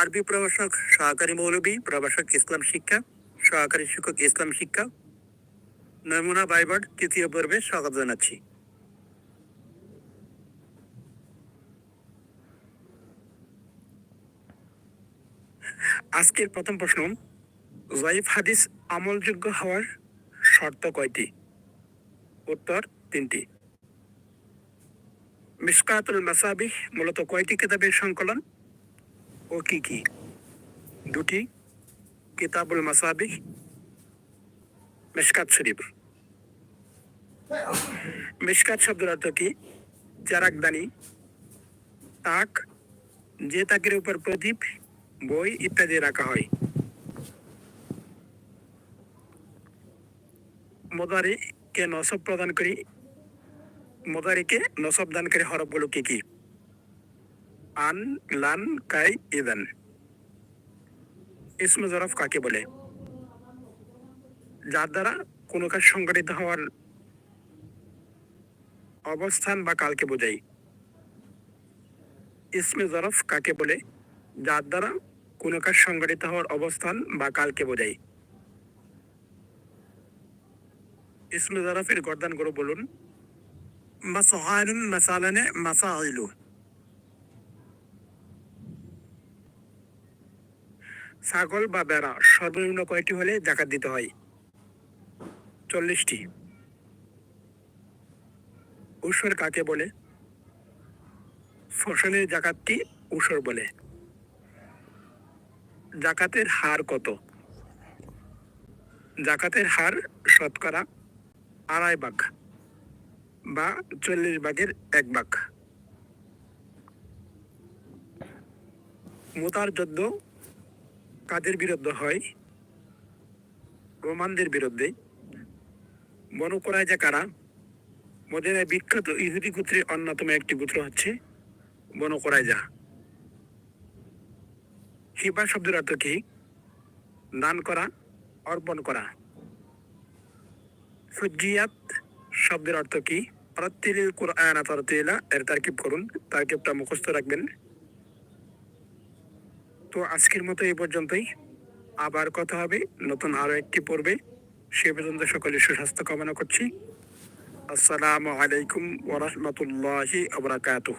আরবি প্রভাষক, সহকারী মৌলবী, প্রভাষক ইসলাম শিক্ষা, সহকারী শিক্ষক ইসলাম শিক্ষা, নমুনা বাইবার্ড, তৃতীয় পর্বে স্বাগত জানাচ্ছি। আজকের প্রথম প্রশ্ন, জয়ীফ হাদিস আমলযোগ্য হওয়ার শর্ত কয়টি? উত্তর, তিনটি। মিসকাতুল মাসাবিহ মূলত কয়টি কিতাবের সংকলন? ও কি কি? দুটি কিতাবুল মাসাবিহ মিসকাত শরীফ। মিসকাত শব্দের অর্থ কি? চারাকদানি তাক, যে তাকের উপর প্রদীপ, বই ইত্যাদি রাখা হয়। মোদারি কে নসব প্রদান করি, মোদারিকে নসব দান দানকারী হরফগুলো কি কি? আন, লান, কাই, ইদান। ইসমে জরফ কাকে বলে? যার দ্বারা কোনো কাজ সংগঠিত হওয়ার অবস্থান বা কালকে বোঝাই। ইসমে জরফ কাকে বলে? যার দ্বারা কোনো কাজ সংগঠিত হওয়ার অবস্থান বা কালকে বোঝাই। ইসমে জরফের গর্দান করে বলুন মাসাহানুন মাসালানে, মাসাইলু। ছাগল বা বেড়া সর্বনিম্ন কয়টি হলে জাকাত দিতে হয়? চল্লিশটি। উসর কাকে বলে? ফসলের জাকাতটি উসর বলে। জাকাতের হার কত? জাকাতের হার শতকরা আড়াই ভাগ বা চল্লিশ ভাগের এক ভাগ। মোতার যুদ্ধ কাদের বিরুদ্ধে হয়? রোমানদের বিরুদ্ধে। বনু কোরাইজা কারা? মদিনায় বিখ্যাত ইহুদি গোত্রের অন্যতম একটি গোত্র হচ্ছে বনু কোরাইজা। হিবা শব্দের অর্থ কি? দান করা, অর্পণ করা। সুজিয়াত শব্দের অর্থ কি? তরতিলা এর তারকিব করুন, তারকিবটা মুখস্থ রাখবেন। তো আজকের মতো এই পর্যন্তই। আবার কথা হবে, নতুন আরও একটি পর্বে। সে পর্যন্ত সকলে সুস্বাস্থ্য কামনা করছি। আসসালামু আলাইকুম ওরহমতুল্লাহি আবরাকাতুহ